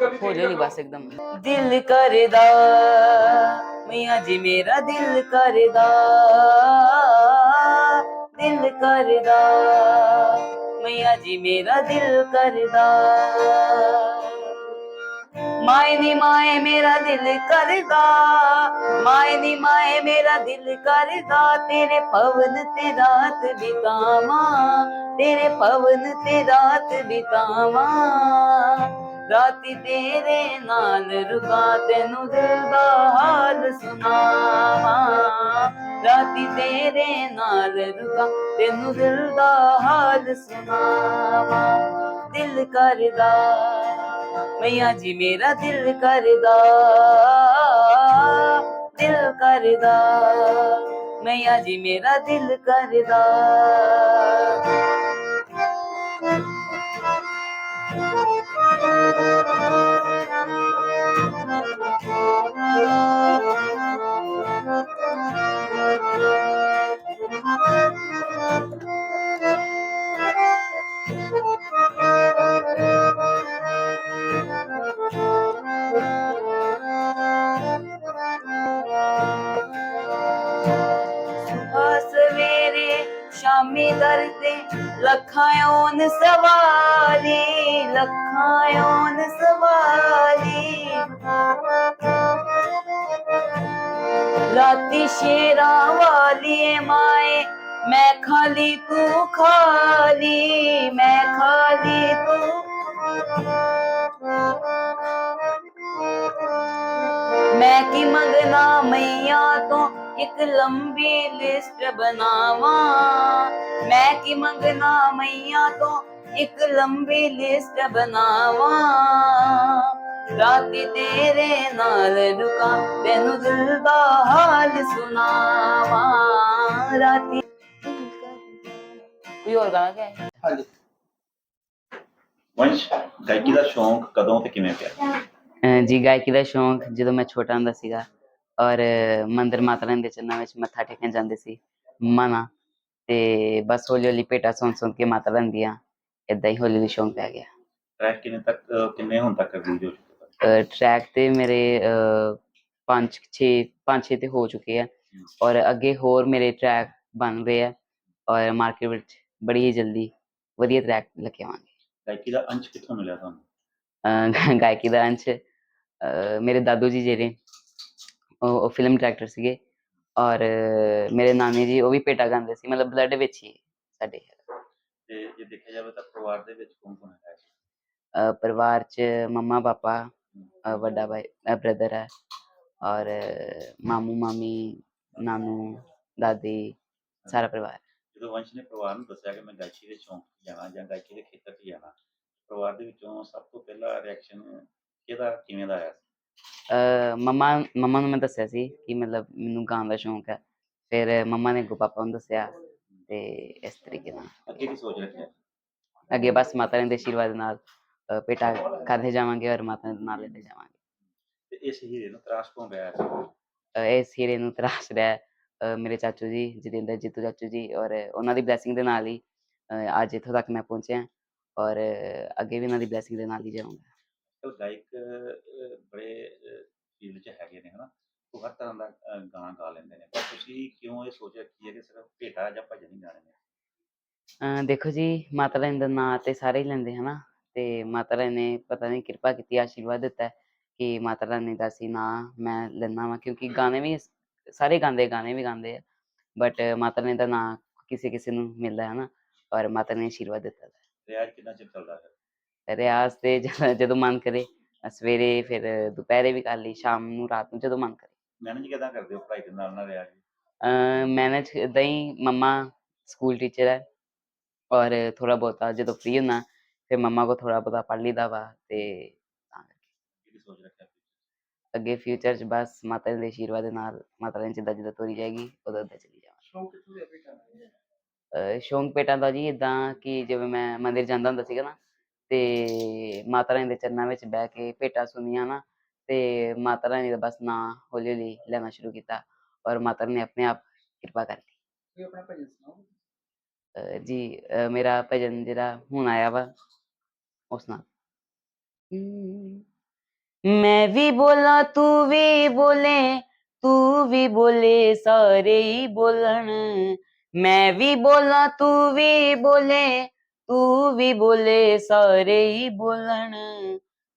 ਬਸ ਇੱਕਦਮ। ਦਿਲ ਕਰਦਾ ਮੀਆਂ ਜੀ ਮੇਰਾ ਦਿਲ ਕਰਦਾ। ਦਿਲ ਕਰਦਾ ਮੀਆਂ ਜੀ ਮੇਰਾ ਦਿਲ ਕਰਦਾ। ਮਾਏ ਨੀ ਮਾਏ ਮੇਰਾ ਦਿਲ ਕਰਦਾ ਮਾਏ ਨੀ ਮਾਏ ਮੇਰਾ ਦਿਲ ਕਰਦਾ। ਤੇਰੇ ਪਵਨ ਤੇ ਰਾਤ ਬਿਤਾਵਾਂ ਤੇਰੇ ਪਵਨ ਤੇ ਰਾਤ ਬਿਤਾਵਾਂ। ਰਾਤੀ ਤੇਰੇ ਨਾਲ ਰੁਕਾ ਤੈਨੂੰ ਦਿਲ ਦਾ ਹਾਲ ਸੁਣਾਵਾਂ। ਰਾਤੀ ਤੇਰੇ ਨਾਲ ਰੁਕਾ ਤੈਨੂੰ ਦਿਲ ਦਾ ਹਾਲ ਸੁਣਾਵਾਂ। ਦਿਲ ਕਰਦਾ, ਮਈਆ ਜੀ ਮੇਰਾ ਦਿਲ ਕਰਦਾ। ਦਿਲ ਕਰਦਾ, ਮਈਆ ਜੀ ਮੇਰਾ ਦਿਲ ਕਰਦਾ। ਸੁਬਹ ਸਵੇਰੇ ਸ਼ਾਮੀ ਦਰ ਤੇ ਲੱਖਾਂ ਓਨ ਸਵਾਲੀ ਲੱਖਾਂ ਓਨ ਸਵਾਲੀ ਰਾਤੀ ਸ਼ੇਰਾਂ ਵਾਲੀ ਏ ਮਾਏ, ਮੈਂ ਖਾਲੀ ਤੂੰ ਖਾਲੀ, ਮੈਂ ਖਾਲੀ ਤੂੰ। ਮੈਂ ਕੀ ਮੰਗਣਾ ਮਈਆ ਤੋਂ, ਇੱਕ ਲੰਬੀ ਲਿਸਟ ਬਣਾਵਾਂ। ਮੈਂ ਕੀ ਮੰਗਣਾ ਮਈਆ ਤੋਂ ਇੱਕ ਲੰਬੀ ਲਿਸਟ ਬਣਾਵਾਂ। ਰਾਤੀ ਤੇਰੇ ਨਾਲ ਰੁਕਾਂ ਤੈਨੂੰ ਦਿਲ ਦਾ ਹਾਲ ਸੁਣਾਵਾਂ। ਰਾਤੀ ਕੋਈ ਹੋਰ ਗਾਣਾ ਕਿ ਹਾਂਜੀ। ਵੰਸ਼ ਗਾਇਕੀ ਦਾ ਸ਼ੌਂਕ ਕਦੋਂ ਤੇ ਕਿਵੇਂ ਪਿਆ? ਅਹ ਜੀ ਗਾਇਕੀ ਦਾ ਸ਼ੌਂਕ ਜਦੋਂ ਮੈਂ ਛੋਟਾ ਹੁੰਦਾ ਸੀਗਾ ਔਰ ਮੰਦਰ ਮਾਤਾ ਰਾਣੀ ਦੇ ਚਰਨਾਂ ਵਿੱਚ ਮੱਥਾ ਟੇਕਣ ਜਾਂਦੇ ਸੀ ਮਨਾ। ਤੇ ਬਸ ਹੌਲੀ ਹੌਲੀ ਭੇਟਾ ਸੁਣ ਸੁਣ ਕੇ ਮਾਤਾ ਰਾਣੀ ਦੀਆਂ ਏਦਾਂ ਹੀ ਹੌਲੀ ਹੌਲੀ ਸ਼ੌਂਕ ਪੈ ਗਿਆ। ਟਰੈਕ ਕਿੰਨੇ ਤੱਕ ਕਿੰਨੇ ਹੁਣ ਤੱਕ ਰਿਲੀਜ਼ ਹੋ ਚੁੱਕੇ ਟਰੈਕ ਤੇ ਮੇਰੇ ਅਹ, ਪੰਜ ਛੇ ਪੰਜ ਛੇ ਤੇ ਹੋ ਚੁੱਕੇ ਆ। ਔਰ ਅੱਗੇ ਹੋਰ ਮੇਰੇ ਟਰੈਕ ਬਣ ਰਹੇ ਆ। ਔਰ ਮਾਰਕੀਟ ਵਿੱਚ ਬੜੀ ਹੀ ਜਲਦੀ ਵਧੀਆ ਟਰੈਕ ਲੈ ਕੇ ਆਵਾਂਗੇ ਗਾਇਕੀ ਦਾ ਅੰਸ਼ ਕਿੱਥੋਂ ਮਿਲਿਆ ਤੁਹਾਨੂੰ? ਅਹ ਗਾਇਕੀ ਦਾ ਅੰਸ਼ ਅਹ ਮੇਰੇ ਦਾਦੂ ਜੀ ਜਿਹੜੇ ਉਹ ਉਹ ਫਿਲਮ ਡਾਇਰੈਕਟਰ ਸੀਗੇ। ਔਰ ਮੇਰੇ ਨਾਨੀ ਜੀ ਉਹ ਵੀ ਭੇਟਾ ਗਾਉਂਦੇ ਸੀ ਮਤਲਬ ਬਲੱਡ ਵਿੱਚ ਹੀ ਸਾਡੇ। ਤੇ ਜੇ ਦੇਖਿਆ ਜਾਵੇ ਤਾਂ ਪਰਿਵਾਰ ਦੇ ਵਿੱਚ ਕੌਣ ਕੌਣ ਹੈ? ਅਹ ਪਰਿਵਾਰ 'ਚ ਮੰਮਾ ਪਾਪਾ ਅਹ ਵੱਡਾ ਭਾਈ ਬ੍ਰਦਰ ਹੈ ਔਰ ਮਾਮੂ ਮਾਮੀ ਨਾਨੂ ਦਾਦੀ ਸਾਰਾ ਪਰਿਵਾਰ। ਜਦੋਂ ਵੰਸ਼ ਨੇ ਪਰਿਵਾਰ ਨੂੰ ਦੱਸਿਆ ਕਿ ਮੈਂ ਗਾਇਕੀ ਦੇ ਸ਼ੌਂਕ 'ਚ ਜਾਣਾ ਜਾਂ ਗਾਇਕੀ ਦੇ ਖੇਤਰ 'ਚ ਜਾਣਾ ਪਰਿਵਾਰ ਦੇ ਵਿੱਚੋਂ ਸਭ ਤੋਂ ਪਹਿਲਾ ਰਿਐਕਸ਼ਨ ਕਿਹਦਾ ਕਿਵੇਂ ਦਾ ਆਇਆ ਸੀ? ਅਹ ਮੰਮਾ ਮੰਮਾ ਨੂੰ ਮੈਂ ਦੱਸਿਆ ਸੀ ਕਿ ਮਤਲਬ ਮੈਨੂੰ ਗਾਉਣ ਦਾ ਸ਼ੌਂਕ ਹੈ। ਫਿਰ ਮੰਮਾ ਨੇ ਅੱਗੋਂ ਪਾਪਾ ਨੂੰ ਦੱਸਿਆ ਤੇ ਇਸ ਤਰੀਕੇ ਨਾਲ ਅੱਗੇ ਕੀ ਸੋਚ ਰੱਖਿਆ ਅੱਗੇ ਬਸ ਮਾਤਾ ਰਾਣੀ ਦੇ ਆਸ਼ੀਰਵਾਦ ਨਾਲ ਅਹ ਭੇਟਾ ਕਰਦੇ ਜਾਵਾਂਗੇ ਔਰ ਮਾਤਾ ਦੇ ਨਾਲ ਲੈਂਦੇ ਜਾਵਾਂਗੇ ਤੇ ਇਸ ਹੀਰੇ ਨੂੰ ਤਰਾਸ਼ ਕੌਣ ਰਿਹਾ ਸੀ ਅਹ ਇਸ ਹੀਰੇ ਨੂੰ ਤਰਾਸ਼ ਰਿਹਾ ਅਹ ਮੇਰੇ ਚਾਚੂ ਜੀ ਜਤਿੰਦਰ ਜੀਤੂ ਚਾਚੂ ਜੀ ਔਰ ਉਹਨਾਂ ਦੀ ਬਲੇਸਿੰਗ ਦੇ ਨਾਲ ਹੀ ਅਹ ਅੱਜ ਇੱਥੋਂ ਤੱਕ ਮੈਂ ਪਹੁੰਚਿਆ ਔਰ ਅੱਗੇ ਵੀ ਉਹਨਾਂ ਦੀ ਬਲੇਸਿੰਗ ਦੇ ਨਾਲ ਹੀ ਜਾਊਂਗਾ ਕੱਲ ਗਾਇਕ ਅਹ, ਬੜੇ ਫੀਲਡ 'ਚ ਹੈਗੇ ਨੇ ਹਨਾ ਉਹ ਹਰ ਤਰ੍ਹਾਂ ਦਾ ਅਹ, ਗਾਣਾ ਗਾ ਲੈਂਦੇ ਨੇ। ਪਰ ਤੁਸੀਂ ਕਿਉਂ ਇਹ ਸੋਚ ਰੱਖੀ ਹੈ ਕਿ ਸਿਰਫ ਭੇਟਾ ਜਾਂ ਭਜਨ ਹੀ ਗਾਣੇ ਨੇ? ਅਹ ਦੇਖੋ ਜੀ ਮਾਤਾ ਰਾਣੀ ਦਾ ਨਾਂ ਤੇ ਸਾਰੇ ਹੀ ਲੈਂਦੇ ਹਨਾ? ਤੇ ਮਾਤਾ ਰਾਣੀ ਨੇ ਪਤਾ ਨਹੀਂ ਕਿਰਪਾ ਕੀਤੀ ਆਸ਼ੀਰਵਾਦ ਦਿੱਤਾ ਹੈ ਕਿ ਮਾਤਾ ਰਾਣੀ ਦਾ ਸੀ ਨਾਂ ਮੈਂ ਲੈਣਾ ਵਾ ਕਿਉਂਕਿ ਗਾਣੇ ਵੀ ਸ- ਸਾਰੇ ਗਾਉਂਦੇ ਗਾਣੇ ਵੀ ਗਾਉਂਦੇ ਆ। ਬਟ ਮਾਤਾ ਰਾਣੀ ਦਾ ਨਾਂ ਕਿਸੇ ਕਿਸੇ ਨੂੰ ਮਿਲਦਾ ਹੈ ਨਾ ਔਰ ਮਾਤਾ ਨੇ ਆਸ਼ੀਰਵਾਦ ਦਿੱਤਾ ਹੈ ਰਿਆਜ਼ ਕਿੰਨਾ ਚਿਰ ਚੱਲਦਾ ਹੈ ਰਿਆਜ਼ ਤੇ ਜਦ- ਜਦੋਂ ਮਨ ਕਰੇ ਅਹ ਸਵੇਰੇ ਫਿਰ ਦੁਪਹਿਰੇ ਵੀ ਕਰ ਲਈ ਸ਼ਾਮ ਨੂੰ ਰਾਤ ਨੂੰ ਜਦੋਂ ਮਨ ਕਰੇ। ਮੈਨੇਜ ਕਿਦਾਂ ਕਰਦੇ ਹੋ ਪੜ੍ਹਾਈ ਦੇ ਨਾਲ ਨਾਲ ਰਿਆਜ਼ ਵੀ? ਮੈਨੇਜ ਇਦਾਂ ਹੀ ਮੰਮਾ ਸਕੂਲ ਟੀਚਰ ਹੈ ਔਰ ਥੋੜਾ ਬਹੁਤਾ ਜਦੋਂ ਫ੍ਰੀ ਹੁੰਦਾ ਫਿਰ ਮੰਮਾ ਕੋ ਥੋੜਾ ਬਹੁਤਾ ਪੜ੍ਹ ਲਈਦਾ ਵਾ ਤੇ ਤਾਂ ਕਰਕੇ। ਕੀ ਸੋਚ ਰੱਖਿਆ ਅੱਗੇ ਫਿਊਚਰ 'ਚ ਬਸ ਮਾਤਾ ਜੀ ਦੇ ਆਸ਼ੀਰਵਾਦ ਦੇ ਨਾਲ ਮਾਤਾ ਰਾਣੀ ਜਿੱਦਾਂ ਜਿੱਦਾਂ ਤੋਰੀ ਜਾਏਗੀ ਉਦੋਂ ਉਦੋਂ ਚਲੀ ਜਾਵਾਂ ਸ਼ੌਂਕ ਕਿੱਥੋਂ ਦੇ ਭੇਟਾ ਦਾ ਅਹ ਸ਼ੌਂਕ ਪੇਟਾਂ ਦਾ ਜੀ ਇਦਾਂ ਕਿ ਜਿਵੇਂ ਮੈਂ ਮੰਦਿਰ ਜਾਂਦਾ ਹੁੰਦਾ ਸੀਗਾ ਨਾ ਤੇ ਮਾਤਾ ਰਾਣੀ ਦੇ ਚਰਨਾਂ ਵਿੱਚ ਬਹਿ ਕੇ ਭੇਟਾਂ ਸੁਣੀਆਂ ਨਾ ਤੇ ਮਾਤਾ ਰਾਣੀ ਦਾ ਬਸ ਨਾਂ ਹੌਲੀ ਹੌਲੀ ਲੈਣਾ ਸ਼ੁਰੂ ਕੀਤਾ ਔਰ ਮਾਤਾ ਰਾਣੀ ਨੇ ਆਪਣੇ ਆਪ ਕਿਰਪਾ ਕਰਤੀ ਕੋਈ ਆਪਣਾ ਭਜਨ ਸੁਣਾਓ ਅਹ ਜੀ ਅਹ ਮੇਰਾ ਭਜਨ ਜਿਹੜਾ ਹੁਣ ਆਇਆ ਵਾ ਉਸ ਨਾਲ ਹਮ, ਮੈਂ ਵੀ ਬੋਲਾਂ ਤੂੰ ਵੀ ਬੋਲੇ ਤੂੰ ਵੀ ਬੋਲੇ ਸਾਰੇ ਹੀ ਬੋਲਣ ਮੈਂ ਵੀ ਬੋਲਾਂ ਤੂੰ ਵੀ ਬੋਲੇ ਤੂੰ ਵੀ ਬੋਲੇ ਸਾਰੇ ਹੀ ਬੋਲਣ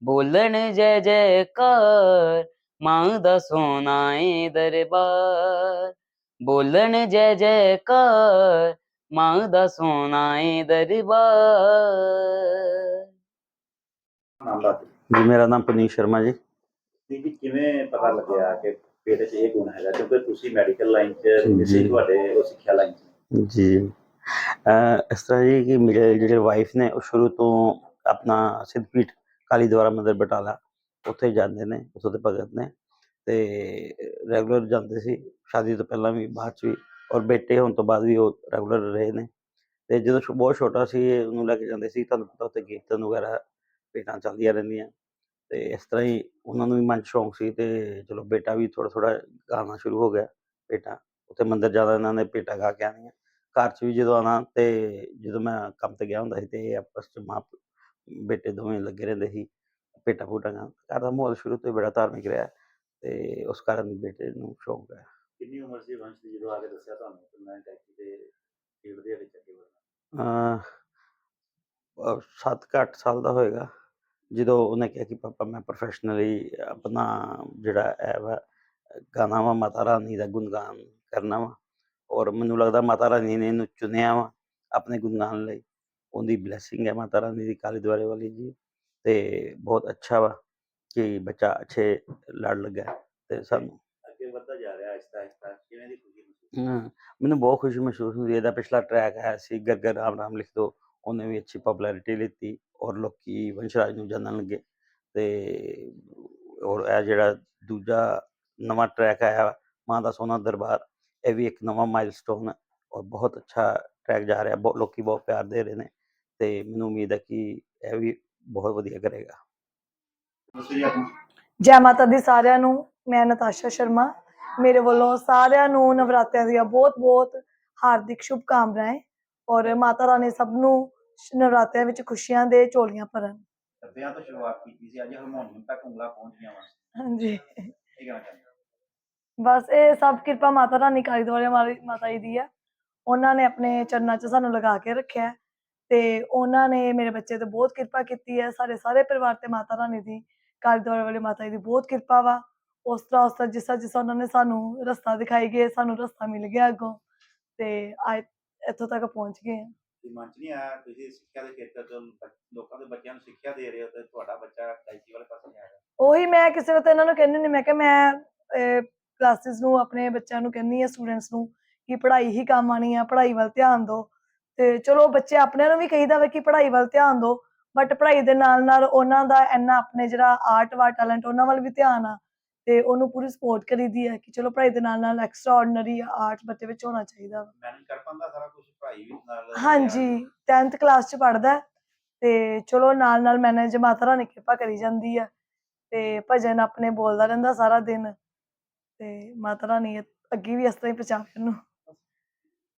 ਬੋਲਣ ਜੈ ਜੈਕਾਰ ਮਾਂ ਦਾ ਸੋਨਾ ਏ ਦਰਬਾਰ। ਬੋਲਣ ਜੈ ਜੈਕਾਰ ਮਾਂ ਦਾ ਸੋਨਾ ਏ ਦਰਬਾਰ। ਨਾਮ ਦੱਸ ਦਿਓ। ਜੀ ਮੇਰਾ ਨਾਮ ਪਨੀਸ਼ ਸ਼ਰਮਾ ਜੀ। ਜੀ ਜੀ ਕਿਵੇਂ ਪਤਾ ਲੱਗਿਆ ਕਿ ਪੇਟ 'ਚ ਇਹ ਗੁਣ ਹੈਗਾ? ਕਿਉਂਕਿ ਤੁਸੀਂ ਮੈਡੀਕਲ ਲਾਈਨ 'ਚ ਜੀ। ਕਿਸੇ ਤੁਹਾਡੇ ਉਹ ਸਿੱਖਿਆ ਲਾਈਨ 'ਚ ਜੀ। ਅਹ ਇਸ ਤਰ੍ਹਾਂ ਜੀ ਕਿ ਮੇਰੇ ਜਿਹੜੇ ਵਾਈਫ ਨੇ ਉਹ ਸ਼ੁਰੂ ਤੋਂ ਆਪਣਾ ਸਿੱਧਪੀਠ ਕਾਲੀ ਦੁਆਰਾ ਮੰਦਿਰ ਬਟਾਲਾ, ਉੱਥੇ ਜਾਂਦੇ ਨੇ ਉੱਥੋਂ ਦੇ ਭਗਤ ਨੇ, ਤੇ ਰੈਗੂਲਰ ਜਾਂਦੇ ਸੀ, ਸ਼ਾਦੀ ਤੋਂ ਪਹਿਲਾਂ ਵੀ, ਬਾਅਦ ਚ ਵੀ, ਔਰ ਬੇਟੇ ਹੋਣ ਤੋਂ ਬਾਅਦ ਵੀ ਉਹ ਰੈਗੂਲਰ ਰਹੇ ਨੇ, ਤੇ ਜਦੋਂ ਬਹੁਤ ਛੋਟਾ ਸੀ, ਉਹਨੂੰ ਲੈ ਕੇ ਜਾਂਦੇ ਸੀ, ਤੁਹਾਨੂੰ ਪਤਾ ਉੱਥੇ ਕੀਰਤਨ ਵਗੈਰਾ ਭੇਟਾਂ ਚੱਲਦੀਆਂ ਰਹਿੰਦੀਆਂ, ਤੇ ਇਸ ਤਰ੍ਹਾਂ ਹੀ ਉਹਨਾਂ ਨੂੰ ਵੀ ਮਨ 'ਚ ਸ਼ੌਂਕ ਸੀ, ਤੇ ਚਲੋ ਬੇਟਾ ਵੀ ਥੋੜਾ ਥੋੜਾ ਗਾਣਾ ਸ਼ੁਰੂ ਹੋ ਗਿਆ ਭੇਟਾਂ, ਉੱਥੇ ਮੰਦਰ ਜ਼ਿਆਦਾ ਇਹਨਾਂ ਨੇ ਭੇਟਾਂ ਗਾ ਕੇ ਆਉਣੀਆਂ, ਘਰ 'ਚ ਵੀ ਜਦੋਂ ਆਉਣਾ, ਤੇ ਜਦੋਂ ਮੈਂ ਕੰਮ ਤੇ ਗਿਆ ਹੁੰਦਾ ਸੀ, ਤੇ ਇਹ ਆਪਸ 'ਚ ਮਾਂ ਬੇਟੇ ਦੋਵੇਂ ਲੱਗੇ ਰਹਿੰਦੇ ਸੀ ਭੇਟਾਂ ਗਾਉਣ ਘਰ ਦਾ ਮਾਹੌਲ ਸ਼ੁਰੂ ਤੋਂ ਹੀ ਬੜਾ ਧਾਰਮਿਕ ਰਿਹਾ ਤੇ ਉਸ ਕਾਰਨ ਬੇਟੇ ਨੂੰ ਸ਼ੌਂਕ ਹੈ। ਕਿੰਨੀ ਉਮਰ ਸੀ ਵੰਸ਼ ਦੀ ਜਦੋਂ ਆ ਕੇ ਦੱਸਿਆ ਤੁਹਾਨੂੰ ਕਿ ਮੈਂ ਗਾਇਕੀ ਦੇ ਫੀਲਡ ਦੇ ਵਿੱਚ ਅੱਗੇ ਵਧਣਾ? ਕੁ ਅੱਠ ਸਾਲ ਦਾ ਹੋਏਗਾ ਜਦੋਂ ਉਹਨੇ ਕਿਹਾ ਕਿ ਪਾਪਾ ਮੈਂ ਪ੍ਰੋਫੈਸ਼ਨਲੀ ਆਪਣਾ ਜਿਹੜਾ ਹੈ ਵਾ ਗਾਣਾ ਵਾ ਮਾਤਾ ਰਾਣੀ ਦਾ ਗੁਣਗਾਨ ਕਰਨਾ ਵਾ ਔਰ ਮੈਨੂੰ ਲੱਗਦਾ ਮਾਤਾ ਰਾਣੀ ਨੇ ਇਹਨੂੰ ਚੁਣਿਆ ਵਾ ਆਪਣੇ ਗੁਣਗਾਨ ਲਈ। ਉਹਦੀ ਬਲੇਸਿੰਗ ਹੈ ਮਾਤਾ ਰਾਣੀ ਦੀ ਕਾਲੀ ਦੁਆਰੇ ਵਾਲੀ ਜੀ ਤੇ ਬਹੁਤ ਅੱਛਾ ਵਾ ਕਿ ਬੱਚਾ ਅੱਛੇ ਲੜ ਲੱਗਾ ਹੈ ਤੇ ਸਾਨੂੰ ਅੱਗੇ ਵੱਧਦਾ ਜਾ ਰਿਹਾ ਆਹਿਸਤਾ ਆਹਿਸਤਾ ਕਿਵੇਂ ਦੀ ਖੁਸ਼ੀ ਮਹਿਸੂਸ ਹਾਂ, ਮੈਨੂੰ ਬਹੁਤ ਖੁਸ਼ੀ ਮਹਿਸੂਸ ਹੁੰਦੀ ਹੈ ਇਹਦਾ ਪਿਛਲਾ ਟਰੈਕ ਆਇਆ ਸੀ ਗਰ ਗਰ ਰਾਮ ਰਾਮ ਲਿਖ ਦੋ ਉਹਨੇ ਵੀ ਅੱਛੀ ਪਪੂਲੈਰਿਟੀ ਲਿੱਤੀ ਔਰ ਲੋਕੀ ਵੰਸ਼ਰਾਜ ਨੂੰ ਜਾਣਨ ਲੱਗੇ ਤੇ ਔਰ ਇਹ ਜਿਹੜਾ ਦੂਜਾ ਨਵਾਂ ਟਰੈਕ ਆਇਆ ਮਾਂ ਦਾ ਸੋਨਾ ਦਰਬਾਰ ਇਹ ਵੀ ਇੱਕ ਨਵਾਂ ਮਾਈਲਸਟੋਨ ਹੈ ਔਰ ਬਹੁਤ ਅੱਛਾ ਟਰੈਕ ਜਾ ਰਿਹਾ ਬਹੁਤ ਲੋਕੀ ਬਹੁਤ ਪਿਆਰ ਦੇ ਰਹੇ ਨੇ ਤੇ ਮੈਨੂੰ ਉਮੀਦ ਹੈ ਕਿ ਇਹ ਵੀ ਬਹੁਤ ਵਧੀਆ ਕਰੇਗਾ। ਜੀ ਮਾਤਾ ਦੀ ਸਾਰਿਆਂ ਨੂੰ ਮੈਂ ਨਤਾਸ਼ਾ ਸ਼ਰਮਾ। ਮੇਰੇ ਵੱਲੋਂ ਸਾਰਿਆਂ ਨੂੰ ਨਵਰਾਤਰਿਆਂ ਦੀਆਂ ਬਹੁਤ-ਬਹੁਤ ਹਾਰਦਿਕ ਸ਼ੁਭਕਾਮਨਾਵਾਂ ਔਰ ਮਾਤਾ ਰਾਣੀ ਸਭ ਨੂੰ ਨਵਰਾਤਰਿਆਂ ਵਿੱਚ ਖੁਸ਼ੀਆਂ ਦੇ ਝੋਲੀਆਂ ਭਰਨ। ਸੱਦਿਆਂ ਤੋਂ ਸ਼ੁਰੂਆਤ ਕੀਤੀ ਸੀ ਅੱਜ ਹਾਰਮੋਨੀਅਮ ਤੱਕ ਉਂਗਲਾਂ ਪਹੁੰਚ ਵਾ। ਹਾਂਜੀ। ਬਸ ਇਹ ਸਭ ਕਿਰਪਾ ਮਾਤਾ ਰਾਣੀ ਕਾਲੀ ਦੁਆਰੇ ਵਾਲੀ ਮਾਤਾ ਜੀ ਦੀ ਹੈ ਉਹਨਾਂ ਨੇ ਆਪਣੇ ਚਰਨਾਂ 'ਚ ਸਾਨੂੰ ਲਗਾ ਕੇ ਰੱਖਿਆ। ਹੈ ਤੇ ਉਹਨਾਂ ਨੇ ਮੇਰੇ ਬੱਚੇ ਤੇ ਬਹੁਤ ਕਿਰਪਾ ਕੀਤੀ ਹੈ ਸਾਡੇ ਸਾਰੇ ਪਰਿਵਾਰ ਤੇ ਮਾਤਾ ਰਾਣੀ ਦੀ ਕਾਲੀ ਦੁਆਰੇ ਵਾਲੀ ਮਾਤਾ ਜੀ ਦੀ ਬਹੁਤ ਕਿਰਪਾ ਵਾ। ਉਸ ਤਰ੍ਹਾਂ ਉਸ ਤਰ੍ਹਾਂ ਜਿਸ ਤਰ੍ਹਾਂ ਜਿਸ ਤਰ੍ਹਾਂ ਉਹਨਾਂ ਨੇ ਸਾਨੂੰ ਰਸਤਾ ਦਿਖਾਈ ਗਏ ਸਾਨੂੰ ਰਸਤਾ ਮਿਲ ਗਿਆ ਅੱਗੋਂ ਤੇ ਅੱਜ ਇੱਥੋਂ ਤੱਕ ਪਹੁੰਚ ਗਏ ਹਾਂ। ਕਿ ਮਨ 'ਚ ਨਹੀਂ ਆਇਆ ਤੁਸੀਂ ਸਿੱਖਿਆ ਦੇ ਖੇਤਰ ਬ- ਲੋਕਾਂ ਦੇ ਬੱਚਿਆਂ ਨੂੰ ਸਿੱਖਿਆ ਦੇ ਰਹੇ ਹੋ ਤੇ ਤੁਹਾਡਾ ਬੱਚਾ ਗਾਇਕੀ ਵਾਲੇ ਪਾਸੇ ਨਹੀਂ ਆ ਰਿਹਾ। ਉਹੀ ਮੈਂ ਕਿਸੇ ਵੇਲੇ ਇਹਨਾਂ ਨੂੰ ਕਹਿੰਦੀ ਹੁੰਦੀ ਮੈਂ ਕਿਹਾ ਮੈਂ ਕਲਾਸਿਸ ਨੂੰ ਆਪਣੇ ਬੱਚਿਆਂ ਨੂੰ ਕਹਿੰਦੀ ਆ ਸਟੂਡੈਂਟਸ ਨੂੰ ਕਿ ਪੜ੍ਹਾਈ ਹੀ ਕੰਮ ਆਣੀ ਆ ਪੜ੍ਹਾਈ ਵੱਲ ਧਿਆਨ ਦਿਓ। ਤੇ ਚਲੋ ਬੱਚੇ ਆਪਣਿਆਂ ਨੂੰ ਵੀ ਕਹੀਦਾ ਵਾ ਕਿ ਪੜ੍ਹਾਈ ਵੱਲ ਧਿਆਨ ਦਿਓ ਬਟ ਪੜ੍ਹਾਈ ਦੇ ਨਾਲ ਨਾਲ ਉਹਨਾਂ ਦਾ ਇੰਨਾ ਆਪਣੇ ਜਿਹੜਾ ਆਰਟ ਵਾ ਟੈਲੈਂਟ ਉਹਨਾਂ ਵੱਲ ਵੀ ਧਿਆਨ ਆ ਤੇ ਉਹਨੂੰ ਪੂਰੀ ਸਪੋਰਟ ਕਰੀਦੀ ਹੈ ਕਿ ਚਲੋ ਪੜ੍ਹਾਈ ਦੇ ਨਾਲ ਨਾਲ ਐਕਸਟਰਾ ਆਰਡੀਨਰੀ ਆਰਟ ਬੱਚੇ ਵਿੱਚ ਹੋਣਾ ਚਾਹੀਦਾ ਵਾ। ਮੈਨੇਜ ਕਰ ਪਾਉਂਦਾ ਸਾਰਾ ਕੁਝ ਪੜ੍ਹਾਈ ਵੀ ਨਾਲ ਹਾਂਜੀ 10th ਕਲਾਸ ਚ ਪੜਦਾ ਤੇ ਚਲੋ ਨਾਲ ਨਾਲ ਮੈਨੇਜ ਮਾਤਾ ਰਾਣੀ ਕਿਰਪਾ ਕਰੀ ਜਾਂਦੀ ਆ ਤੇ ਭਜਨ ਆਪਣੇ ਬੋਲਦਾ ਰਹਿੰਦਾ ਸਾਰਾ ਦਿਨ ਤੇ ਮਾਤਾ ਰਾਣੀ ਅੱਗੇ ਵੀ ਇਸ ਤਰ੍ਹਾਂ ਹੀ ਪਹੁੰਚਾਵੇ ਉਹਨੂੰ